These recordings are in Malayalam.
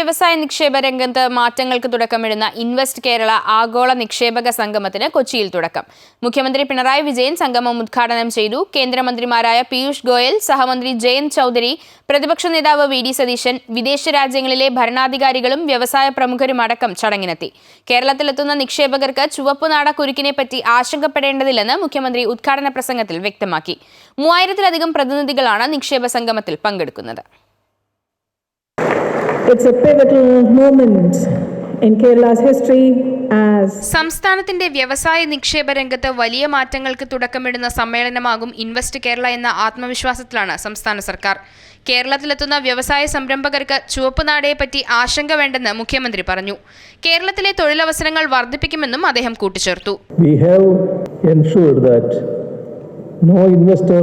വ്യവസായ നിക്ഷേപ രംഗത്ത് മാറ്റങ്ങൾക്ക് തുടക്കമിടുന്ന ഇൻവെസ്റ്റ് കേരള ആഗോള നിക്ഷേപക സംഗമത്തിന് കൊച്ചിയിൽ തുടക്കം. മുഖ്യമന്ത്രി പിണറായി വിജയൻ സംഗമം ഉദ്ഘാടനം ചെയ്തു. കേന്ദ്രമന്ത്രിമാരായ പീയൂഷ് ഗോയൽ സഹമന്ത്രി ജയന്ത് ചൌധരി പ്രതിപക്ഷ നേതാവ് വി ഡി സതീശൻ വിദേശ രാജ്യങ്ങളിലെ ഭരണാധികാരികളും വ്യവസായ പ്രമുഖരുമടക്കം ചടങ്ങിനെത്തി. കേരളത്തിലെത്തുന്ന നിക്ഷേപകർക്ക് ചുവപ്പുനാട പറ്റി ആശങ്കപ്പെടേണ്ടതില്ലെന്ന് മുഖ്യമന്ത്രി ഉദ്ഘാടന പ്രസംഗത്തിൽ വ്യക്തമാക്കി. മൂവായിരത്തിലധികം പ്രതിനിധികളാണ് നിക്ഷേപ സംഗമത്തിൽ പങ്കെടുക്കുന്നത്. It's a pivotal moment in Kerala's history as സംസ്ഥാനത്തിന്റെ വ്യവസായ നിക്ഷേപ രംഗത്ത് വലിയ മാറ്റങ്ങൾക്ക് തുടക്കമിടുന്ന സമ്മേളനമാകും ഇൻവെസ്റ്റ് കേരള എന്ന ആത്മവിശ്വാസത്തിലാണ് സംസ്ഥാന സർക്കാർ. കേരളത്തിലെത്തുന്ന വ്യവസായ സംരംഭകർക്ക് ചുവപ്പ് നാടയെപ്പറ്റി ആശങ്ക വേണ്ടെന്ന് മുഖ്യമന്ത്രി പറഞ്ഞു. കേരളത്തിലെ തൊഴിലവസരങ്ങൾ വർദ്ധിപ്പിക്കുമെന്നും അദ്ദേഹം കൂട്ടിച്ചേർത്തു. We have ensured that no investor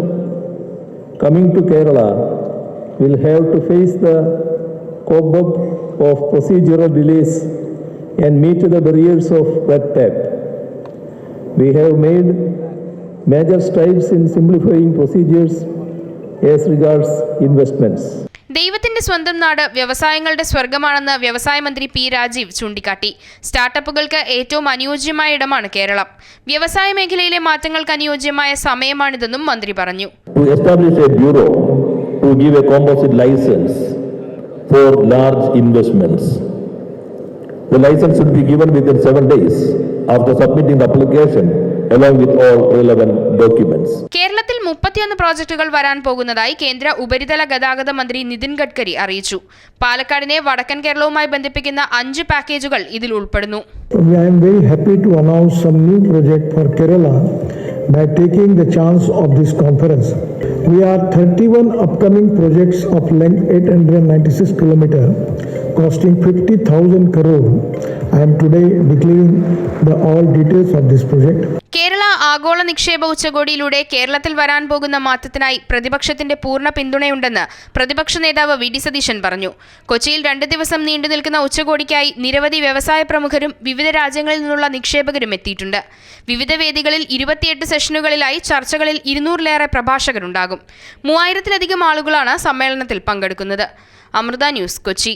coming to Kerala will have to face the cobweb of procedural delays and meet the barriers of red tape. We have made major strides in simplifying procedures as regards investments. ദൈവത്തിന്റെ സ്വന്തം നാട് വ്യവസായങ്ങളുടെ സ്വർഗമാണെന്ന് വ്യവസായ മന്ത്രി പി രാജീവ് ചൂണ്ടിക്കാട്ടി സ്റ്റാർട്ടപ്പുകൾക്ക് ഏറ്റവും അനുയോജ്യമായ ഇടമാണ് കേരളം വ്യവസായ മേഖലയിലെ മാറ്റങ്ങൾക്ക് അനുയോജ്യമായ സമയമാണിതെന്നും മന്ത്രി പറഞ്ഞു To establish a bureau to give a composite license for large investments. The license should be given within seven days after submitting the application along with all relevant documents. കേരളത്തിൽ മുപ്പത്തിയൊന്ന് പ്രോജക്റ്റുകൾ വരാൻ പോകുന്നതായി കേന്ദ്ര ഉപരിതല ഗതാഗത മന്ത്രി നിതിൻ ഗഡ്കരി അറിയിച്ചു പാലക്കാടിനെ വടക്കൻ കേരളവുമായി ബന്ധിപ്പിക്കുന്ന അഞ്ച് പാക്കേജുകൾ ഇതിൽ ഉൾപ്പെടുന്നു I am very happy to announce some new project for Kerala by taking the chance of this conference. We are 31 upcoming projects of length 896 km costing 50,000 crore. I am today declaring the all details of this project. ആഗോള നിക്ഷേപ ഉച്ചകോടിയിലൂടെ കേരളത്തിൽ വരാൻ പോകുന്ന മാറ്റത്തിനായി പ്രതിപക്ഷത്തിന്റെ പൂർണ പിന്തുണയുണ്ടെന്ന് പ്രതിപക്ഷ നേതാവ് വി ഡി സതീശൻ പറഞ്ഞു. കൊച്ചിയിൽ രണ്ട് ദിവസം നീണ്ടു നിൽക്കുന്ന ഉച്ചകോടിക്കായി നിരവധി വ്യവസായ പ്രമുഖരും വിവിധ രാജ്യങ്ങളിൽ നിന്നുള്ള നിക്ഷേപകരും എത്തിയിട്ടുണ്ട്. വിവിധ വേദികളിൽ ഇരുപത്തിയെട്ട് സെഷനുകളിലായി ചർച്ചകളിൽ ഇരുന്നൂറിലേറെ പ്രഭാഷകരുണ്ടാകും. മൂവായിരത്തിലധികം ആളുകളാണ് സമ്മേളനത്തിൽ പങ്കെടുക്കുന്നത്. അമൃത ന്യൂസ് കൊച്ചി.